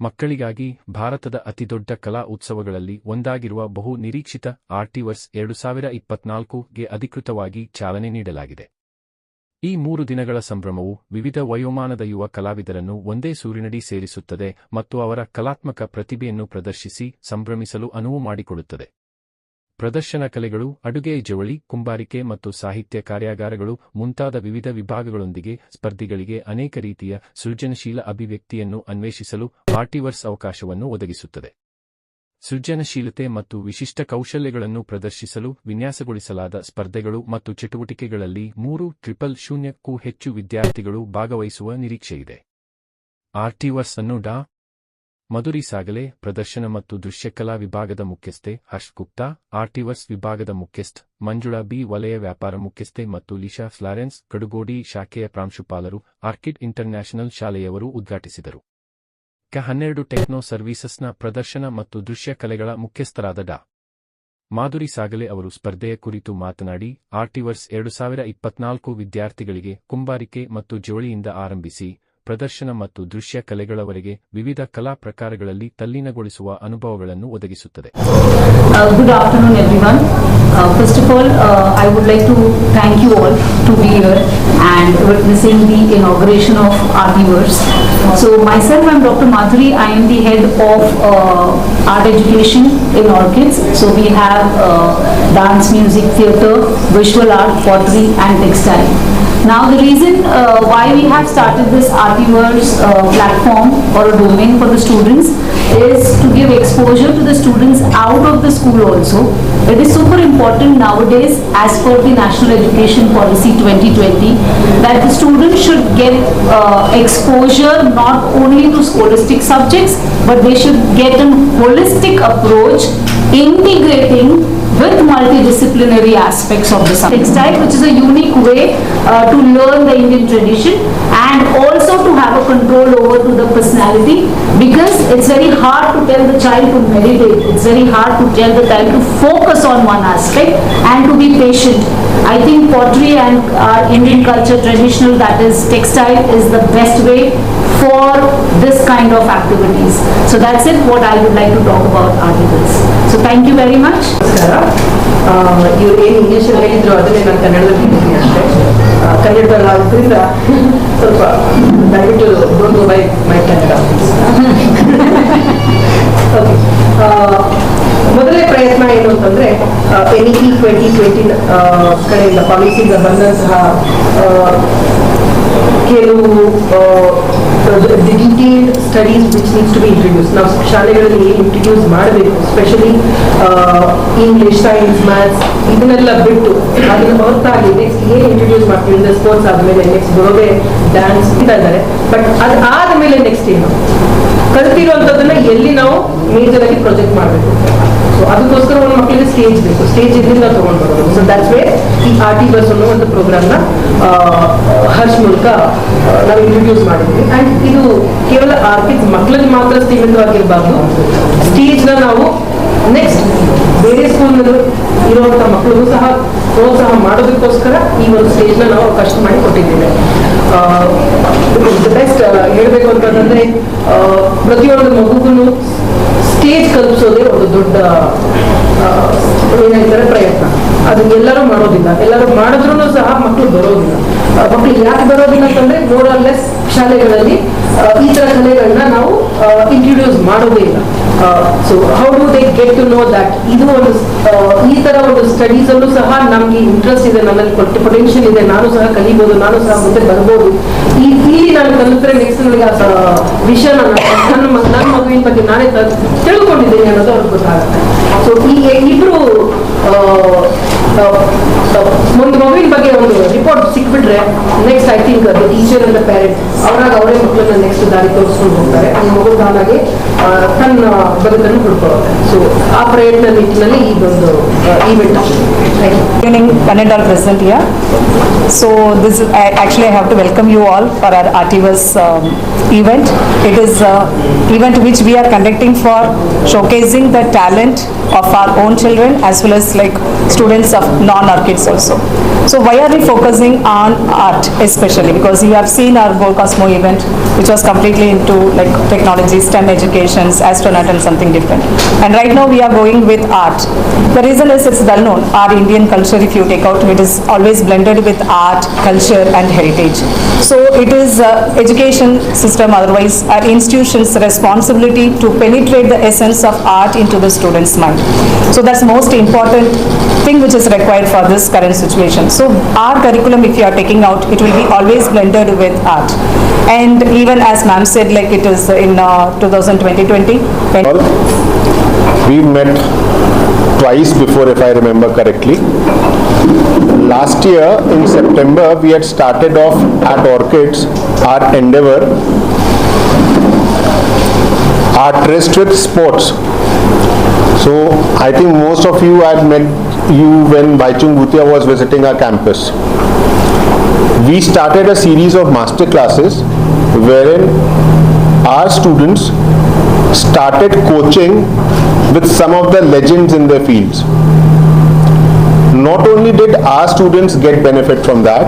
ಮಕ್ಕಳಿಗಾಗಿ ಭಾರತದ ಅತಿದೊಡ್ಡ ಕಲಾ ಉತ್ಸವಗಳಲ್ಲಿ ಒಂದಾಗಿರುವ ಬಹು ನಿರೀಕ್ಷಿತ ಆರ್ಟಿವರ್ಸ್ ಎರಡು ಸಾವಿರ ಇಪ್ಪತ್ನಾಲ್ಕುಗೆ ಅಧಿಕೃತವಾಗಿ ಚಾಲನೆ ನೀಡಲಾಗಿದೆ. ಈ ಮೂರು ದಿನಗಳ ಸಂಭ್ರಮವು ವಿವಿಧ ವಯೋಮಾನದ ಯುವ ಕಲಾವಿದರನ್ನು ಒಂದೇ ಸೂರಿನಡಿ ಸೇರಿಸುತ್ತದೆ ಮತ್ತು ಅವರ ಕಲಾತ್ಮಕ ಪ್ರತಿಭೆಯನ್ನು ಪ್ರದರ್ಶಿಸಿ ಸಂಭ್ರಮಿಸಲು ಅನುವು ಮಾಡಿಕೊಡುತ್ತದೆ. ಪ್ರದರ್ಶನ ಕಲೆಗಳು, ಅಡುಗೆ, ಜವಳಿ, ಕುಂಬಾರಿಕೆ ಮತ್ತು ಸಾಹಿತ್ಯ ಕಾರ್ಯಾಗಾರಗಳು ಮುಂತಾದ ವಿವಿಧ ವಿಭಾಗಗಳೊಂದಿಗೆ ಸ್ಪರ್ಧಿಗಳಿಗೆ ಅನೇಕ ರೀತಿಯ ಸೃಜನಶೀಲ ಅಭಿವ್ಯಕ್ತಿಯನ್ನು ಅನ್ವೇಷಿಸಲು ಆರ್ಟಿವರ್ಸ್ ಅವಕಾಶವನ್ನು ಒದಗಿಸುತ್ತದೆ. ಸೃಜನಶೀಲತೆ ಮತ್ತು ವಿಶಿಷ್ಟ ಕೌಶಲ್ಯಗಳನ್ನು ಪ್ರದರ್ಶಿಸಲು ವಿನ್ಯಾಸಗೊಳಿಸಲಾದ ಸ್ಪರ್ಧೆಗಳು ಮತ್ತು ಚಟುವಟಿಕೆಗಳಲ್ಲಿ ಮೂರು ಟ್ರಿಪಲ್ ಶೂನ್ಯಕ್ಕೂ ಹೆಚ್ಚು ವಿದ್ಯಾರ್ಥಿಗಳು ಭಾಗವಹಿಸುವ ನಿರೀಕ್ಷೆಯಿದೆ. ಆರ್ಟಿವರ್ಸ್ ಅನ್ನು ಡಾ. ಮಧುರಿ ಸಾಗಲೆ, ಪ್ರದರ್ಶನ ಮತ್ತು ದೃಶ್ಯಕಲಾ ವಿಭಾಗದ ಮುಖ್ಯಸ್ಥೆ ಹರ್ಷ್ ಗುಪ್ತಾ, ಆರ್ಟಿವರ್ಸ್ ವಿಭಾಗದ ಮುಖ್ಯಸ್ಥ ಮಂಜುಳಾ ಬಿ, ವಲಯ ವ್ಯಾಪಾರ ಮುಖ್ಯಸ್ಥೆ ಮತ್ತು ಲಿಶಾ ಫ್ಲಾರೆನ್ಸ್ ಕಡುಗೋಡಿ ಶಾಖೆಯ ಪ್ರಾಂಶುಪಾಲರು, ಆರ್ಕಿಡ್ ಇಂಟರ್ನ್ಯಾಷನಲ್ ಶಾಲೆಯವರು ಉದ್ಘಾಟಿಸಿದರು. ಕ ಹನ್ನೆರಡು ಟೆಕ್ನೋ ಸರ್ವೀಸಸ್ನ ಪ್ರದರ್ಶನ ಮತ್ತು ದೃಶ್ಯ ಕಲೆಗಳ ಮುಖ್ಯಸ್ಥರಾದ ಡಾ. ಮಾಧುರಿ ಸಾಗಲೆ ಅವರು ಸ್ಪರ್ಧೆಯ ಕುರಿತು ಮಾತನಾಡಿ, ಆರ್ಟಿವರ್ಸ್ ಎರಡು ಸಾವಿರ ಇಪ್ಪತ್ನಾಲ್ಕು ವಿದ್ಯಾರ್ಥಿಗಳಿಗೆ ಕುಂಬಾರಿಕೆ ಮತ್ತು ಜೋಳಿಯಿಂದ ಆರಂಭಿಸಿ ಪ್ರದರ್ಶನ ಮತ್ತು ದೃಶ್ಯ ಕಲೆಗಳವರೆಗೆ ವಿವಿಧ ಕಲಾ ಪ್ರಕಾರಗಳಲ್ಲಿ ತಲ್ಲೀನಗೊಳಿಸುವ ಅನುಭವಗಳನ್ನು ಒದಗಿಸುತ್ತದೆ. Good afternoon everyone first of all I would like to thank you all to B your and witnessing the inauguration of our viewers so myself I'm doctor Madhuri I head of art education in Orchids so we have dance music theatre ವಿಶ್ವಲ್ art pottery and textile Now, the reason uh, why we have started this Artiverse uh, platform or a domain for the students is to give exposure to the students out of the school also. It is super important nowadays as per the National Education Policy 2020 that the students should get uh, exposure not only to scholastic subjects but they should get a holistic approach integrating with multidisciplinary aspects of the textile, which is a unique way uh, to learn the Indian tradition and also to have a control over to the personality because it's very hard to tell the child to meditate. It's very hard to tell the child to focus on one aspect and to be patient. I think pottery and our Indian culture traditional, that is textile, is the best way for this kind of activities. So that's it what I would like to talk about articles. So thank you very much. Sarah. ಇವ್ರು ಏನು ಇಂಗ್ಲೀಷಲ್ಲಿ ಹೇಳಿದ್ರು ಅದನ್ನೇ ನಾನು ಕನ್ನಡದಲ್ಲಿ ಹೇಳಿದ್ದೀನಿ ಅಷ್ಟೇ. ಕನ್ನಡದಲ್ಲಿ ಆದ್ರಿಂದ ಸ್ವಲ್ಪ ದಯವಿಟ್ಟು don't go by my Kannada. ಮೊದಲನೇ ಪ್ರಯತ್ನ ಏನು ಅಂತಂದ್ರೆ ಎನ್ ಇ ಟ್ವೆಂಟಿ ಟ್ವೆಂಟಿ ಕಡೆಯಿಂದ ಪಾಲಿಸಿಯಿಂದ ಬಂದಂತಹ ಕೆಲವು detailed studies which needs to be introduce ನಾವು ಶಾಲೆಗಳಲ್ಲಿ ಏನು ಇಂಟ್ರಡ್ಯೂಸ್ ಮಾಡಬೇಕು ಸ್ಪೆಷಲಿ ಇಂಗ್ಲಿಷ್ ಸೈನ್ಸ್ ಮ್ಯಾಥ್ಸ್ ಇದನ್ನೆಲ್ಲ ಬಿಟ್ಟು ಅದನ್ನ ಹೊರತಾಗಿ ನೆಕ್ಸ್ಟ್ ಏನು ಇಂಟ್ರಡ್ಯೂಸ್ ಮಾಡ್ತೀವಿ ಅಂದ್ರೆ ಸ್ಪೋರ್ಟ್ಸ್ ಆದಮೇಲೆ ನೆಕ್ಸ್ಟ್ ಬರೋದೇ ಡ್ಯಾನ್ಸ್ ಇದ್ದಾರೆ. ಬಟ್ ಅದು ಆದಮೇಲೆ ನೆಕ್ಸ್ಟ್ ಏನು? ಕಲ್ತಿರುವಂಥದ್ದನ್ನ ಎಲ್ಲಿ ನಾವು ಮೇಜರ್ ಆಗಿ ಪ್ರೊಜೆಕ್ಟ್ ಮಾಡಬೇಕು? ಸೊ ಅದಕ್ಕೋಸ್ಕರ ಒಂದು ಮಕ್ಕಳಿಗೆ ಸ್ಟೇಜ್ ಬೇಕು. ಸ್ಟೇಜ್ ಇದರಿಂದ ತಗೊಂಡು ಬರೋದು. ಸೊ ದಟ್ಸ್ ವೇ ಈ ಆರ್ ಟಿ ಬಸ್ ಅನ್ನೋ ಒಂದು ಪ್ರೋಗ್ರಾಮ್ನ ಹರ್ಷ್ ಮೂಲಕ ನಾವು ಇಂಟ್ರೊಡ್ಯೂಸ್ ಮಾಡಿದ್ವಿ. ಅಂಡ್ ಇದು ಕೇವಲ ಆರ್ಕಿಡ್ಸ್ ಮಕ್ಕಳಿಗೆ ಮಾತ್ರ ಸೀಮಿತವಾಗಿರಬಾರ್ದು. ಸ್ಟೇಜ್ನ ನಾವು ನೆಕ್ಸ್ಟ್ ಬೇರೆ ಸ್ಕೂಲ್ನಲ್ಲೂ ಇರುವಂಥ ಮಕ್ಕಳಿಗೂ ಸಹ ಪ್ರೋತ್ಸಾಹ ಮಾಡೋದಕ್ಕೋಸ್ಕರ ಈ ಒಂದು ಸ್ಟೇಜ್ನ ನಾವು ಅವಕಾಶ ಮಾಡಿ ಕೊಟ್ಟಿದ್ದೇವೆ. ಬೆಸ್ಟ್ ಹೇಳಬೇಕು ಅಂತಂದ್ರೆ ಪ್ರತಿಯೊಂದು ಮಗುಗೂ ಸ್ಟೇಜ್ ಕಲ್ಪಿಸೋದೇ ಒಂದು ದೊಡ್ಡ ಏನಂತಾರೆ ಪ್ರಯತ್ನ. ಅದು ಎಲ್ಲರೂ ಮಾಡೋದಿಲ್ಲ. ಎಲ್ಲರೂ ಮಾಡಿದ್ರು ಸಹ ಮಕ್ಕಳು ಬರೋದಿಲ್ಲ. ಮಕ್ಕಳು ಯಾಕೆ ಬರೋದಿಲ್ಲ ಅಂತಂದ್ರೆ ಮೋರ್ ಆರ್ ಲೆಸ್ ಶಾಲೆಗಳಲ್ಲಿ ಈ ತರ ಕಲೆಗಳನ್ನ ನಾವು ಇಂಟ್ರೊಡ್ಯೂಸ್ ಮಾಡೋದೇ ಇಲ್ಲ. So how do they get to know that ಇದು ಒಂದು ಈ ತರ ಒಂದು ಸ್ಟಡೀಸ್ ಅಲ್ಲೂ ಸಹ ನಮ್ಗೆ ಇಂಟ್ರೆಸ್ಟ್ ಇದೆ, ನನ್ನಲ್ಲಿ ಪೊಟೆನ್ಷಿಯಲ್ ಇದೆ, ನಾನು ಸಹ ಕಲಿಬಹುದು ನಾನು ಸಹ ಮುಂದೆ ಬರ್ಬೋದು. ಈ ಇಲ್ಲಿ ನಾನು ಕಲಿತ್ರೆ ನೆಕ್ಸ್ಟ್ ನನಗೆ ವಿಷಯ ನನ್ನ ನನ್ನ ಮಗುವಿನ ಬಗ್ಗೆ ನಾನೇ ತಿಳ್ಕೊಂಡಿದ್ದೀನಿ ಅನ್ನೋದು ಅವ್ರಿಗೆ ಗೊತ್ತಾಗುತ್ತೆ. ಸೊ ಈ ಇಬ್ರು ಒಂದು ಮಗುವಿನ ಬಗ್ಗೆ ಒಂದು report ಸಿಕ್ಬಿಟ್ರೆ next I think the teacher the parent ಅವರಾಗ ಅವರೇ ಮಕ್ಕಳನ್ನ ನೆಕ್ಸ್ಟ್ ದಾರಿ ತೋರಿಸ್ಕೊಂಡು ಹೋಗ್ತಾರೆ ಆ ಮಗು ತಾನಾಗೆ ತನ್ನ ಬದುಕನ್ನು ಹುಡ್ಕೊಳ್ಳುತ್ತೆ ಸೊ ಆ ಪ್ರಯತ್ನ ನಿಟ್ಟಿನಲ್ಲಿ ಈ ಒಂದು event evening, Kannada present here. So this is, I actually I have to welcome you all for our Artivas um, event. It is a event which we are conducting for showcasing the talent of our own children as well as like students of non-art kids also. So why are we focusing on art especially? Because you have seen our Gold Cosmo event, which was completely into like technology, STEM educations, astronaut and something different. And right now we are going with art. The reason is it's well known, our Indian culture, if you take out, it is always blended with art, culture and heritage. So it is uh, education system, otherwise our institutions' responsibility to penetrate the essence of art into the student's mind. So that's most important thing which is required for this current situation. So our curriculum, if you are taking out, it will be always blended with art. And even as ma'am said, like it is in uh, 2020, when We met twice before, if I remember correctly. Last year, in September, we had started off at Orchids, our endeavor, our tryst with sports. So I think most of you had met you when Baichung Bhutia was visiting our campus. We started a series of master classes wherein our students started coaching with some of the legends in their fields. Not only did our students get benefit from that,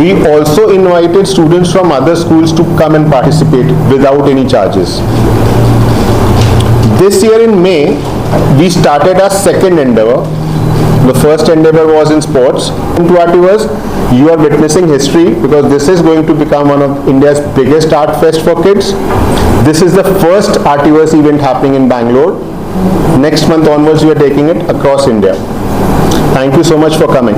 we also invited students from other schools to come and participate without any charges. This year in May, we started our second endeavor. The first endeavor was in sports. To Artivers, you are witnessing history because this is going to become one of India's biggest art fest for kids. This is the first Artivers event happening in Bangalore. Next month onwards, we are taking it across India. Thank you so much for coming.